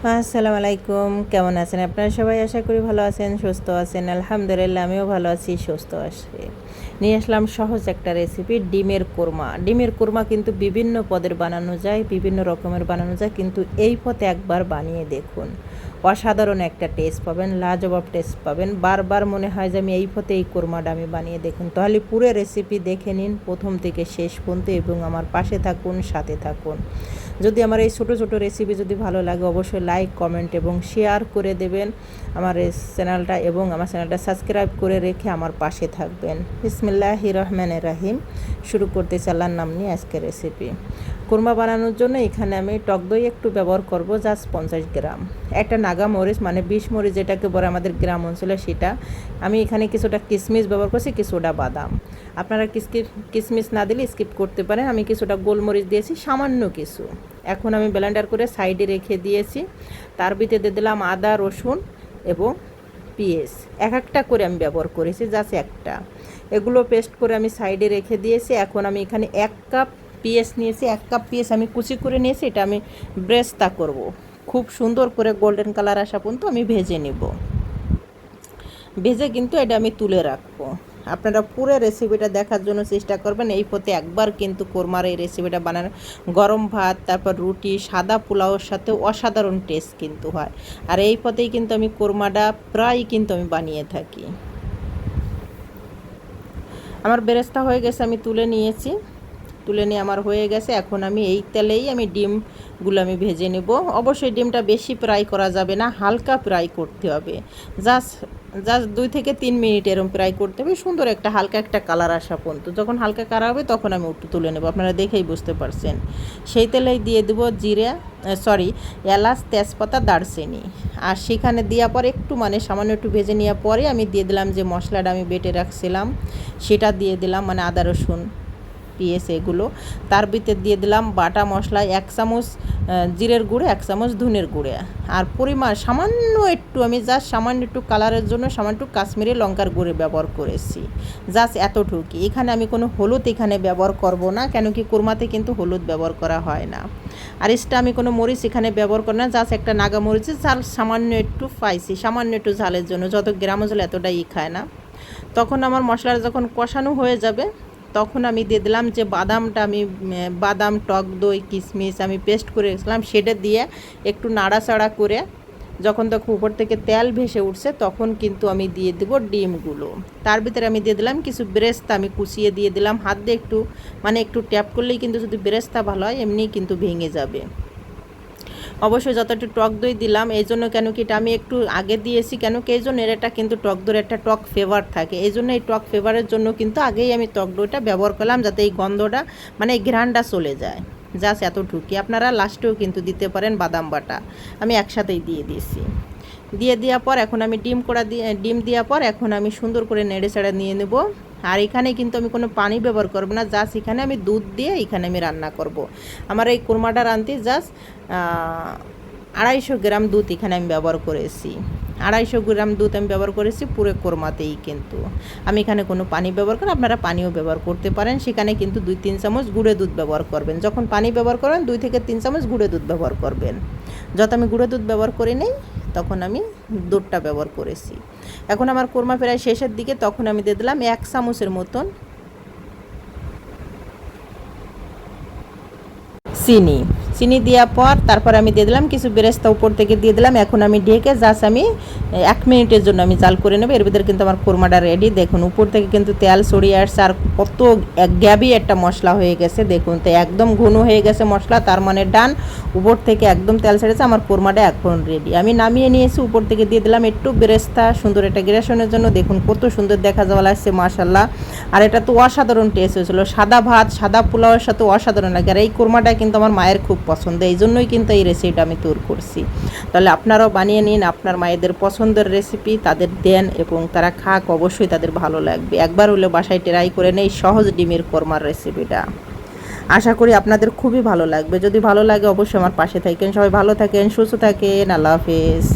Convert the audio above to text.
আসসালামু আলাইকুম কেমন আছেন আপনারা সবাই? আশা করি ভালো আছেন, সুস্থ আছেন। আলহামদুলিল্লাহ, আমিও ভালো আছি, সুস্থ আছি। নিয়ে আসলাম সহজ একটা রেসিপি ডিমের কোরমা। ডিমের কোরমা কিন্তু বিভিন্ন পদের বানানো যায়, বিভিন্ন রকমের বানানো যায়, কিন্তু এই পথে একবার বানিয়ে দেখুন। অসাধারণ একটা টেস্ট পাবেন, লাজবাব টেস্ট পাবেন। বারবার মনে হয় যে আমি এই পথে এই কোরমাটা আমি বানিয়ে দেখুন। তাহলে পুরো রেসিপি দেখে নিন প্রথম থেকে শেষ পর্যন্ত এবং আমার পাশে থাকুন, সাথে থাকুন। যদি আমার এই ছোটো ছোটো রেসিপি যদি ভালো লাগে, অবশ্যই লাইক কমেন্ট এবং শেয়ার করে দেবেন আমার চ্যানেলটা এবং আমার চ্যানেলটা সাবস্ক্রাইব করে রেখে আমার পাশে থাকবেন। বিসমিল্লাহ রহমান রাহিম। শুরু করতে চালার নাম নিয়ে আজকের রেসিপি কোরমা বানানোর জন্য এখানে আমি টক দই একটু ব্যবহার করব জাস্ট পঞ্চাশ গ্রাম। একটা নাগা মরিচ মানে বিষ মরিচ যেটাকে বলে আমাদের গ্রাম অঞ্চলে সেটা। আমি এখানে কিছুটা কিশমিশ ব্যবহার করছি, কিছুটা বাদাম। আপনারা কিশমিশ না দিলে স্কিপ করতে পারেন। আমি কিছুটা গোলমরিচ দিয়েছি, সামান্য কিছু। এখন আমি ব্লেন্ডার করে সাইডে রেখে দিয়েছি। তার ভিতরে দিয়ে দিলাম আদা, রসুন এবং পিএস, এক একটা করে আমি ব্যবহার করেছি জাস্ট একটা। এগুলো পেস্ট করে আমি সাইডে রেখে দিয়েছি, এখন আমি এখানে এক কাপ পিএস নিয়েছি, এক কাপ পিএস আমি কুচি করে নিয়েছি, এটা আমি ব্রেস্তা করব। খুব সুন্দর করে গোল্ডেন কালার আসা পর্যন্ত আমি ভেজে নেব। ভেজে কিন্তু এটা আমি তুলে রাখব। আপনারা পুরো রেসিপিটা দেখার জন্য চেষ্টা করবেন। এই পথে একবার কিন্তু কোরমার এই রেসিপিটা বানান। গরম ভাত, তারপর রুটি, সাদা পোলাওর সাথে অসাধারণ টেস্ট কিন্তু হয়। আর এই পথেই কিন্তু আমি কোরমাটা প্রায় কিন্তু আমি বানিয়ে থাকি। আমার বেরেস্তা হয়ে গেছে, আমি তুলে নিয়েছি। তুলে নিয়ে আমার হয়ে গেছে। এখন আমি এই তেলেই আমি ডিমগুলো আমি ভেজে নেব। অবশ্যই ডিমটা বেশি ফ্রাই করা যাবে না, হালকা ফ্রাই করতে হবে। জাস্ট জাস্ট দুই থেকে তিন মিনিট এরম ফ্রাই করতে হবে। সুন্দর একটা হালকা একটা কালার আসা পর্যন্ত। যখন হালকা কালার হবে, তখন আমি একটু তুলে নেব। আপনারা দেখেই বুঝতে পারছেন। সেই তেলেই দিয়ে দেবো জিরে সরি এলাচ, তেজপাতা, দারচিনি। আর সেখানে দেওয়ার পর একটু মানে সামান্য একটু ভেজে নেওয়ার পরে আমি দিয়ে দিলাম যে মশলাটা আমি বেটে রাখছিলাম, সেটা দিয়ে দিলাম মানে আদা রসুন। পিএস এগুলো। তার ভিতরে দিয়ে দিলাম বাটা মশলা, এক চামচ জিরের গুঁড়ে, এক চামচ ধুনের গুঁড়ে। আর পরিমাণ সামান্য একটু, আমি জাস্ট সামান্য একটু কালারের জন্য সামান্য একটু কাশ্মীরি লঙ্কার গুঁড়ে ব্যবহার করেছি। জাস্ট এতটুকু। এখানে আমি কোনো হলুদ এখানে ব্যবহার করব না, কেন কি কোরমাতে কিন্তু হলুদ ব্যবহার করা হয় না। আর এসটা আমি কোনো মরিচ এখানে ব্যবহার করি না জাস্ট একটা নাগা মরিচের ঝাল সামান্য একটু পাইছি, সামান্য একটু ঝালের জন্য, যত গ্রাম ঝাল এতটাই খায় না। তখন আমার মশলাটা যখন কষানো হয়ে যাবে তখন আমি দিয়ে দিলাম যে বাদামটা আমি বাদাম, টক দই, কিশমিশ আমি পেস্ট করে রেখেছিলাম। সেটা দিয়ে একটু নাড়াচাড়া করে যখন তখন উপর থেকে তেল ভেসে উঠছে তখন কিন্তু আমি দিয়ে দেবো ডিমগুলো। তার ভিতরে আমি দিয়ে দিলাম কিছু ব্রেস্তা আমি কুচিয়ে দিয়ে দিলাম। হাত দিয়ে একটু মানে একটু ট্যাপ করলেই কিন্তু যদি ব্রেস্তা ভালো হয় এমনি কিন্তু ভেঙে যাবে। অবশ্যই যত একটু টক দই দিলাম, এই জন্য কেন কি এটা আমি একটু আগে দিয়েছি, কেন কি এই জন্য এর একটা কিন্তু টক দইয়ের একটা টক ফ্লেভার থাকে। এই জন্য এই টক ফ্লেভারের জন্য কিন্তু আগেই আমি টক দইটা ব্যবহার করলাম যাতে এই গন্ধটা মানে এই চলে যায়। জাস্ট ঢুকি আপনারা লাস্টেও কিন্তু দিতে পারেন বাদাম বাটা। আমি একসাথেই দিয়ে দিয়েছি। দিয়ে দেওয়ার পর এখন আমি ডিম করা দিয়ে, ডিম দেওয়ার পর এখন আমি সুন্দর করে নেড়ে চেড়ে নিয়ে নেব। আর এখানে কিন্তু আমি কোনো পানি ব্যবহার করব না জাস্ট এখানে আমি দুধ দিয়ে এখানে আমি রান্না করব। আমার এই কোরমাটা রাঁধতে জাস্ট আড়াইশো গ্রাম দুধ এখানে আমি ব্যবহার করেছি। আড়াইশো গ্রাম দুধ আমি ব্যবহার করেছি পুরো কোরমাতেই কিন্তু। আমি এখানে কোনো পানি ব্যবহার করি আপনারা পানিও ব্যবহার করতে পারেন। সেখানে কিন্তু দুই তিন চামচ গুঁড়ে দুধ ব্যবহার করবেন। যখন পানি ব্যবহার করবেন দুই থেকে তিন চামচ গুঁড়ে দুধ ব্যবহার করবেন। যত আমি গুঁড়ো দুধ ব্যবহার করে নেই তখন আমি দুধটা ব্যবহার করেছি। এখন আমার কোরমা প্রায় শেষের দিকে, তখন আমি দিয়ে দিলাম এক চামচের মতন চিনি। চিনি দেওয়ার পর তারপর আমি দিয়ে দিলাম, কিছু বেরেস্তা উপর থেকে দিয়ে দিলাম। এখন আমি ঢেকে জাস্ট আমি এক মিনিটের জন্য আমি জাল করে নেব। এর ভিতরে কিন্তু আমার কোরমাটা রেডি দেখুন, উপর থেকে কিন্তু তেল ছড়িয়ে আসছে আর কত গ্যাবি একটা মশলা হয়ে গেছে। দেখুন, তো একদম ঘন হয়ে গেছে মশলা, তার মানে ডান উপর থেকে একদম তেল ছেড়েছে, আমার কোরমাটা এখন রেডি আমি নামিয়ে নিয়েছি, উপর থেকে দিয়ে দিলাম একটু বেরেস্তা, সুন্দর একটা গ্রেশনের জন্য। দেখুন, কত সুন্দর দেখা যাওয়া লাগছে মাশাল্লাহ আর এটা তো অসাধারণ টেস্ট হয়েছিল। সাদা ভাত, সাদা পোলাওয়ের সাথে অসাধারণ লাগে। আর এই কোরমাটা কিন্তু আমার মায়ের খুব পছন্দ, এই জন্যই কিন্তু এই রেসিপিটা আমি তৈরি করছি। তাহলে আপনারাও বানিয়ে নিন, আপনার মায়েদের পছন্দের রেসিপি তাদের দেন এবং তারা খাক, অবশ্যই তাদের ভালো লাগবে। একবার হলে বাসায় ট্রাই করে নেই, সহজ ডিমের কর্মার রেসিপিটা আশা করি আপনাদের খুবই ভালো লাগবে। যদি ভালো লাগে অবশ্যই আমার পাশে থাকেন। সবাই ভালো থাকেন, সুস্থ থাকেন। আল্লাহ হাফেজ।